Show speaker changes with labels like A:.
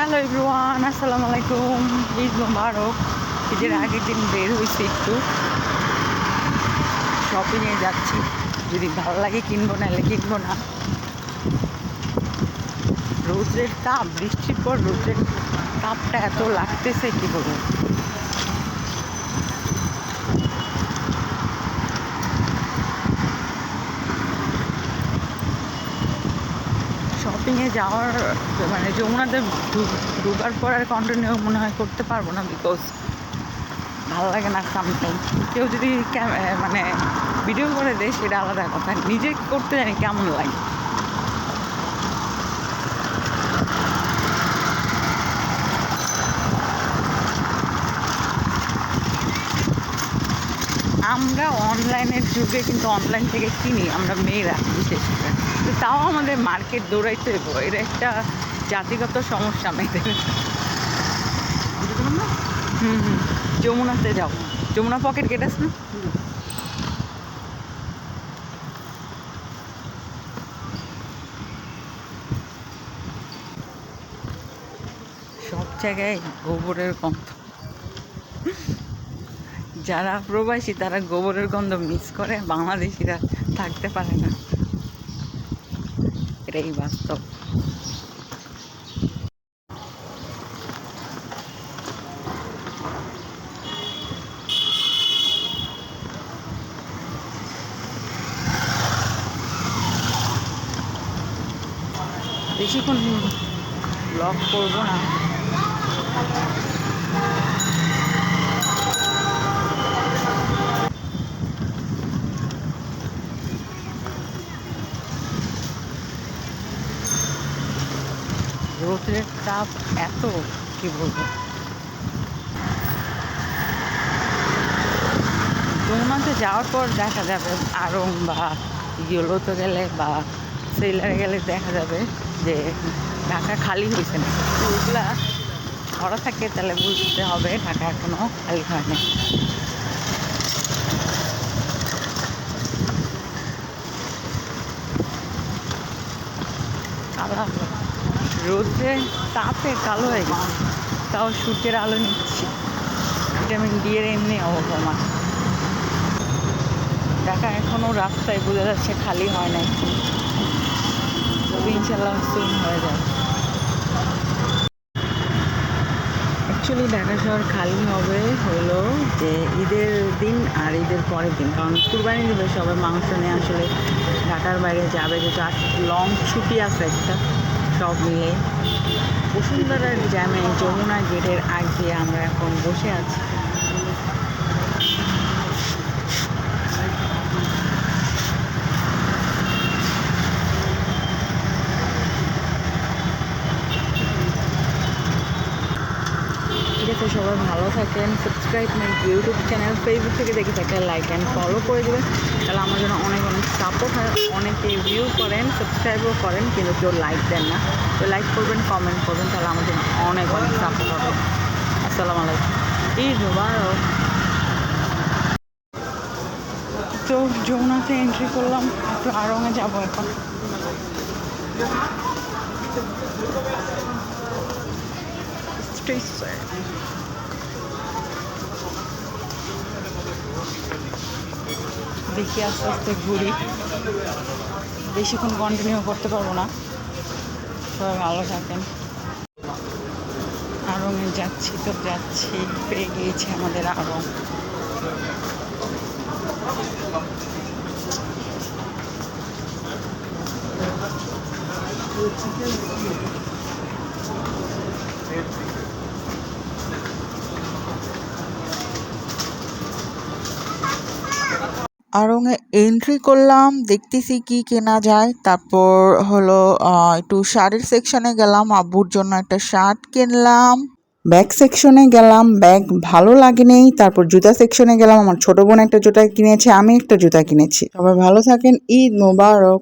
A: Hello everyone আসসালামু আলাইকুম ঈদ মোবারক ঈদের আগের দিন বের হয়েছি একটু। শপিংয়ে যাচ্ছি। যদি ভালো লাগে কিনবো না এলে কিনবো না। রোদের তাপ, বৃষ্টির পর রোদের তাপটা এত লাগতেছে, কি বলব? শপিংয়ে যাওয়ার মানে যমুনাতে ঢুকার পর আর কন্টিনিউ মনে হয় করতে পারব না বিকজ ভালো লাগে না সামথিং কেউ যদি মানে ভিডিও করে দেয়, সেটা আলাদা কথা। নিজে করতে জানি কেমন লাগে। আমরা অনলাইনের যুগে কিন্তু অনলাইন থেকে কিনি, আমরা মেয়েরা বিশেষ করে। তো তাও আমাদের মার্কেট দৌড়াইতে এটা একটা জাতিগত সমস্যা মেয়েদের। হুম হুম, যমুনাতে যাও। যমুনা পকেট গেট আছে না? সব জায়গায় গোবরের গন্ধ। যারা প্রবাসী, তারা গোবরের গন্ধ মিস করে, বাংলাদেশিরা থাকতে পারে না। এটাই বাস্তব। বেশিক্ষণ ব্লগ করব না। রোদের তাপ এত, কি বলব? যমুনাতে যাওয়ার পর দেখা যাবে আরং বা ইয়েলোতে গেলে বা সেলারে গেলে দেখা যাবে যে ঢাকা খালি হয়েছে না তো ওইগুলা ভরা থাকে, তাহলে বুঝতে হবে ঢাকা এখনও খালি হয়নি। কালা রোদে তাপে কালো হয়ে গেছে। তাও সূর্যের আলো নিচ্ছি। ভিটামিন ডি এর এমনি অভাব আমার ঢাকা এখনও রাস্তায় বোঝা যাচ্ছে খালি হয় নাই। তবে ইনশাল্লাহ সুন হয়ে যায় অ্যাকচুয়ালি ঢাকা শহর খালি হবে হলো যে ঈদের দিন আর ঈদের পরের দিন। কারণ কুরবানি দিবে সবাই মাংস নিয়ে আসলে ঢাকার বাইরে যাবে, যেহেতু লং ছুটি আছে একটা। সব মিলে বসুন্ধরার জ্যামে যমুনা গেটের আগ দিয়ে আমরা এখন বসে আছি। সবাই ভালো থাকেন subscribe my YouTube channel Facebook থেকে দেখে থাকলে লাইক অ্যান্ড ফলো করে দেবেন। তাহলে আমার জন্য অনেক অনেক সাপোর্ট হয়, অনেকে ভিউ করেন সাবস্ক্রাইবও করেন, কিন্তু কেউ লাইক দেন না। তো লাইক করবেন কমেন্ট করবেন, তাহলে আমার জন্য অনেক অনেক সাপোর্ট হবে। আসসালামু আলাইকুম। ঈদ মুবারক। তো যমুনাতে এন্ট্রি করলাম, একটু আরঙে যাব এখন। দেখি আস্তে আস্তে ঘুরি। বেশিক্ষণ কন্টিনিউ করতে পারব না। সবাই ভালো থাকেন। আরঙে যাচ্ছি তো যাচ্ছি পেয়ে গিয়েছে আমাদের আরং।
B: আড়ংয়ে এন্ট্রি করলাম, দেখতেছি কি কেনা যায়। তারপর হলো একটু শাড়ির সেকশনে গেলাম, আব্বুর জন্য একটা শার্ট কিনলাম। ব্যাগ সেকশনে গেলাম ব্যাগ ভালো লাগেনি। তারপর জুতা সেকশনে গেলাম, আমার ছোট বোন একটা জুতা কিনেছে, আমি একটা জুতা কিনেছি। সবাই ভালো থাকেন, ঈদ মোবারক।